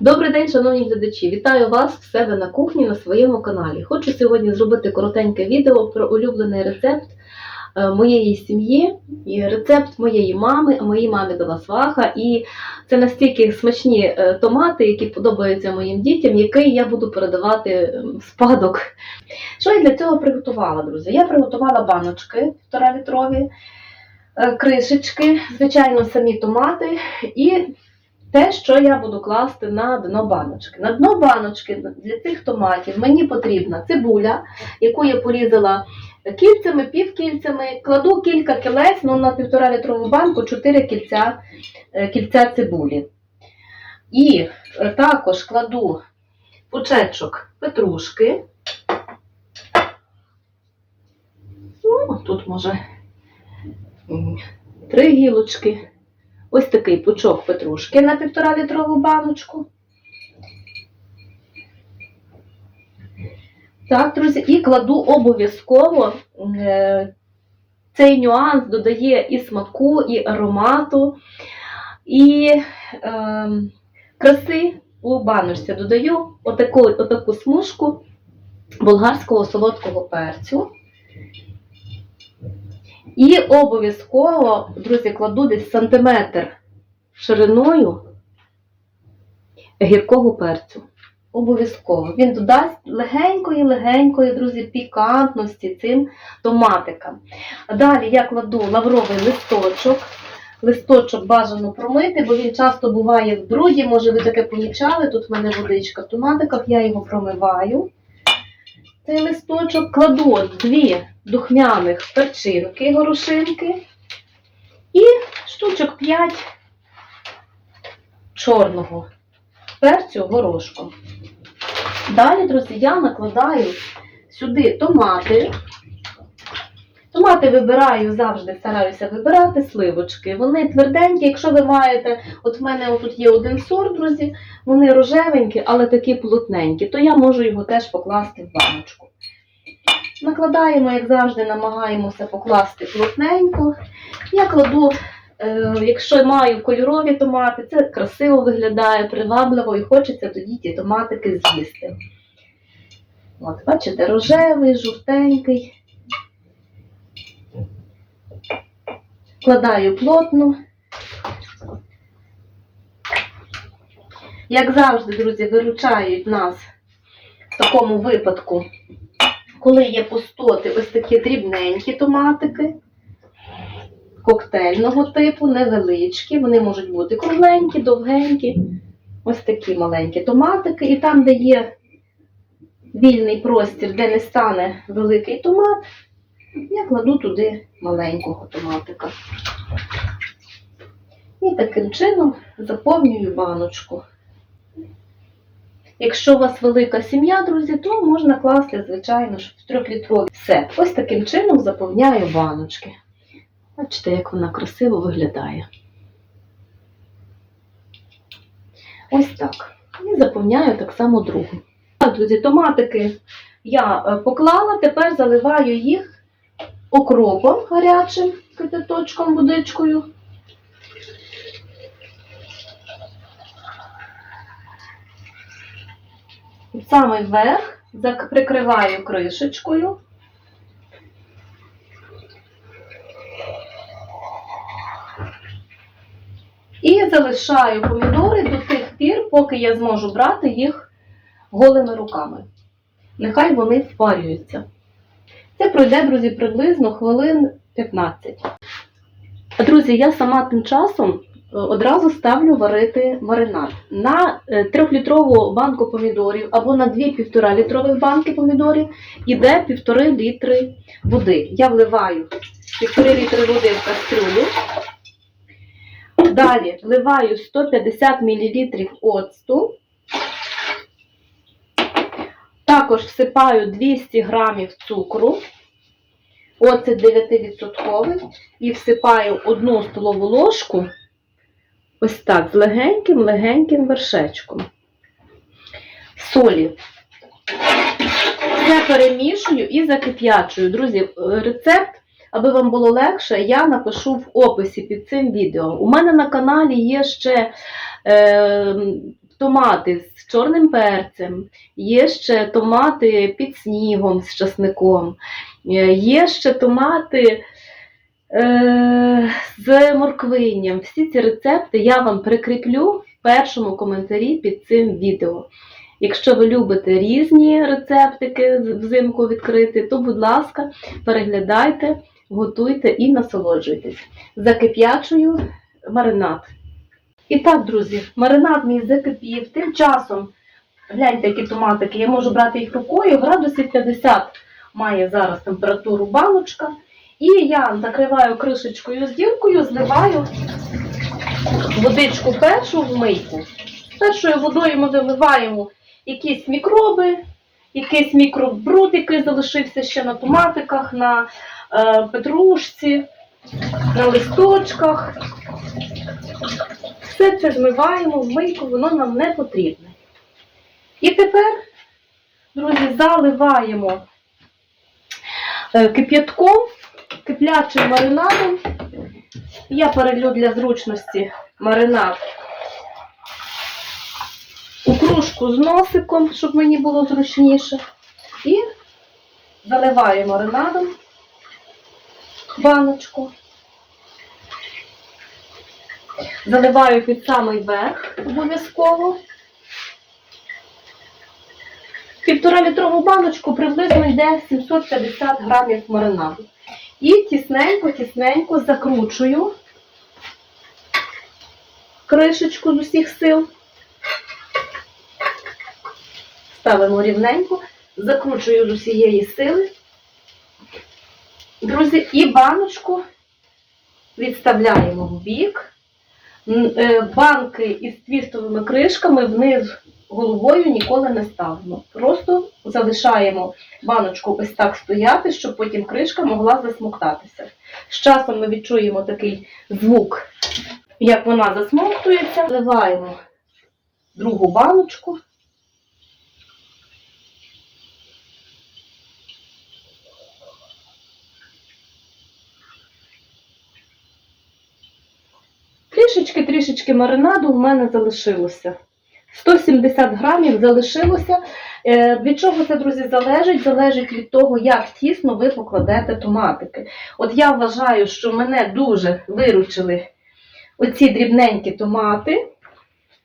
Добрий день, шановні глядачі! Вітаю вас в себе на кухні на своєму каналі. Хочу сьогодні зробити коротеньке відео про улюблений рецепт е, моєї сім'ї, рецепт моєї мами, а моїй мамі дала сваха. І це настільки смачні е, томати, які подобаються моїм дітям, який я буду передавати спадок. Що я для цього приготувала, друзі? Я приготувала баночки 1,5 літрові, е, кришечки, звичайно, самі томати і те, що я буду класти на дно баночки. На дно баночки для цих томатів мені потрібна цибуля, яку я порізала кільцями, півкільцями, кладу кілька кілець, ну на півтора літрову банку 4 кільця, е, кільця цибулі. І е, також кладу пучечок петрушки. Ну, тут може три гілочки. Ось такий пучок петрушки на півтора літрову баночку. Так, друзі, і кладу обов'язково. е, Цей нюанс додає і смаку, і аромату, і е, краси у баночці. Додаю отаку, отаку смужку болгарського солодкого перцю. І обов'язково, друзі, кладу десь сантиметр шириною гіркого перцю. Обов'язково. Він додасть легенької-легенької, друзі, пікантності цим томатикам. Далі я кладу лавровий листочок. Листочок бажано промити, бо він часто буває в бруді, може ви таке помічали, тут в мене водичка в томатиках, я його промиваю. Цей листочок кладу дві духмяних перчинки, горошинки і штучок 5 чорного перцю горошком. Далі, друзі, я накладаю сюди томати. Томати вибираю завжди, стараюся вибирати сливочки. Вони тверденькі, якщо ви маєте, от в мене тут є один сорт, друзі, вони рожевенькі, але такі плотненькі, то я можу його теж покласти в баночку. Накладаємо, як завжди, намагаємося покласти плотненько. Я кладу, е, якщо маю кольорові томати, це красиво виглядає, привабливо і хочеться тоді ті томатики з'їсти. От, бачите, рожевий, жовтенький. Вкладаю плотно. Як завжди, друзі, виручають нас в такому випадку, коли є пустоти, ось такі дрібненькі томатики, коктейльного типу, невеличкі. Вони можуть бути кругленькі, довгенькі, ось такі маленькі томатики. І там, де є вільний простір, де не стане великий томат, я кладу туди маленького томатика. І таким чином заповнюю баночку. Якщо у вас велика сім'я, друзі, то можна класти, звичайно ж, в трьохлітрові. Все. Ось таким чином заповняю баночки. Бачите, як вона красиво виглядає. Ось так. І заповняю так само другу. Друзі, томатики я е, поклала, тепер заливаю їх окропом гарячим, кипяточком, водичкою. Саме верх прикриваю кришечкою. І залишаю помідори до тих пір, поки я зможу брати їх голими руками. Нехай вони впарюються. Це пройде, друзі, приблизно хвилин 15. Друзі, я сама тим часом е, одразу ставлю варити маринад. На 3-літрову банку помідорів або на 2-1,5 літрових банки помідорів іде 1,5 літри води. Я вливаю 1,5 літри води в кастрюлю. Далі вливаю 150 мл оцту. Також всипаю 200 грамів цукру. Оцет 9% і всипаю одну столову ложку ось так, з легеньким-легеньким вершечком. Солі. Все перемішую і закип'ячую. Друзі, рецепт, аби вам було легше, я напишу в описі під цим відео. У мене на каналі є ще е, томати з чорним перцем, є ще томати під снігом з часником, е, є ще томати е, з морквинням. Всі ці рецепти я вам прикріплю в першому коментарі під цим відео. Якщо ви любите різні рецептики взимку відкрити, то, будь ласка, переглядайте, готуйте і насолоджуйтесь. Закип'ячую маринад. І так, друзі, маринад мій закипів. Тим часом, гляньте, які томатики, я можу брати їх рукою, градусів 50 має зараз температуру баночка. І я закриваю кришечкою з діркою, зливаю водичку першу в мийку. Першою водою ми вимиваємо якісь мікроби, якийсь мікробруд, який залишився ще на томатиках, на е, петрушці, на листочках. Все це змиваємо в мийку, воно нам не потрібне. І тепер, друзі, заливаємо е, кип'ятком, киплячим маринадом. Я перелю для зручності маринад у кружку з носиком, щоб мені було зручніше. І заливаю маринадом баночку. Заливаю під самий верх обов'язково. Півтора літрову баночку приблизно йде 750 грамів маринаду. І тісненько-тісненько закручую кришечку з усіх сил. Ставимо рівненько, закручую з усієї сили. Друзі, і баночку відставляємо в бік. Е, Банки із твістовими кришками вниз головою ніколи не ставимо. Просто залишаємо баночку ось так стояти, щоб потім кришка могла засмоктатися. З часом ми відчуємо такий звук, як вона засмоктується. Вливаємо другу баночку. Трішечки-трішечки маринаду в мене залишилося. 170 грамів залишилося. Е, Від чого це, друзі, залежить? Залежить від того, як тісно ви покладете томатики. От я вважаю, що мене дуже виручили оці дрібненькі томати,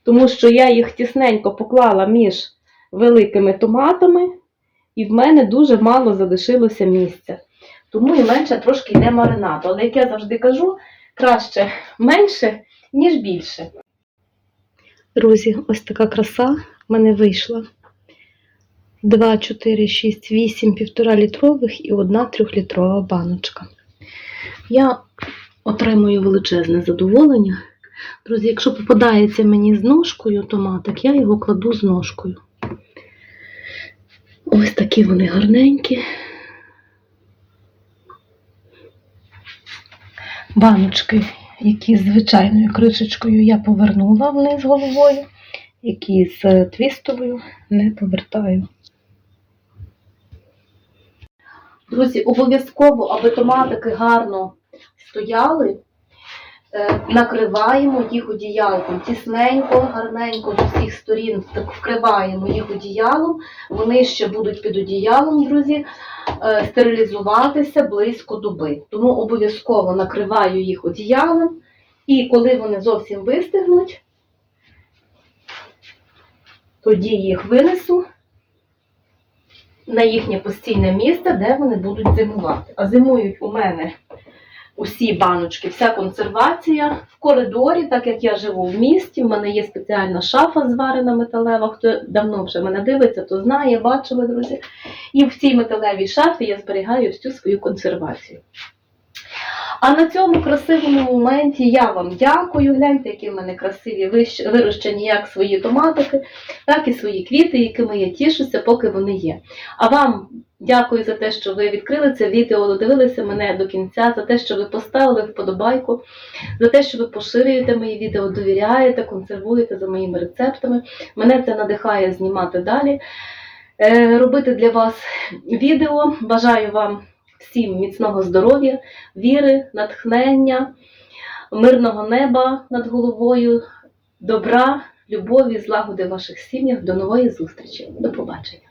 тому що я їх тісненько поклала між великими томатами, і в мене дуже мало залишилося місця. Тому і менше трошки йде маринаду. Але як я завжди кажу, краще менше, ніж більше. Друзі, ось така краса в мене вийшла. 2, 4, 6, 8 півтора літрових і одна трьохлітрова баночка. Я отримую величезне задоволення. Друзі, якщо попадається мені з ножкою томатик, я його кладу з ножкою. Ось такі вони гарненькі. Баночки, які з звичайною кришечкою я повернула вниз головою, які з твістовою не повертаю. Друзі, обов'язково, аби томатики гарно стояли, накриваємо їх одіялком. Тісненько, гарненько з усіх сторін вкриваємо їх одіялом. Вони ще будуть під одіялом, друзі, е, стерилізуватися близько доби. Тому обов'язково накриваю їх одіялом. І коли вони зовсім вистигнуть, тоді їх винесу на їхнє постійне місце, де вони будуть зимувати. А зимують у мене усі баночки, вся консервація в коридорі, так як я живу в місті. В мене є спеціальна шафа зварена металева. Хто давно вже мене дивиться, то знає, бачили, друзі. І в цій металевій шафі я зберігаю всю свою консервацію. А на цьому красивому моменті я вам дякую. Гляньте, які в мене красиві вирощені як свої томатики, так і свої квіти, якими я тішуся, поки вони є. А вам дякую за те, що ви відкрили це відео, додивилися мене до кінця, за те, що ви поставили вподобайку, за те, що ви поширюєте мої відео, довіряєте, консервуєте за моїми рецептами. Мене це надихає знімати далі, е, робити для вас відео. Бажаю вам всім міцного здоров'я, віри, натхнення, мирного неба над головою, добра, любові, злагоди в ваших сім'ях. До нової зустрічі. До побачення.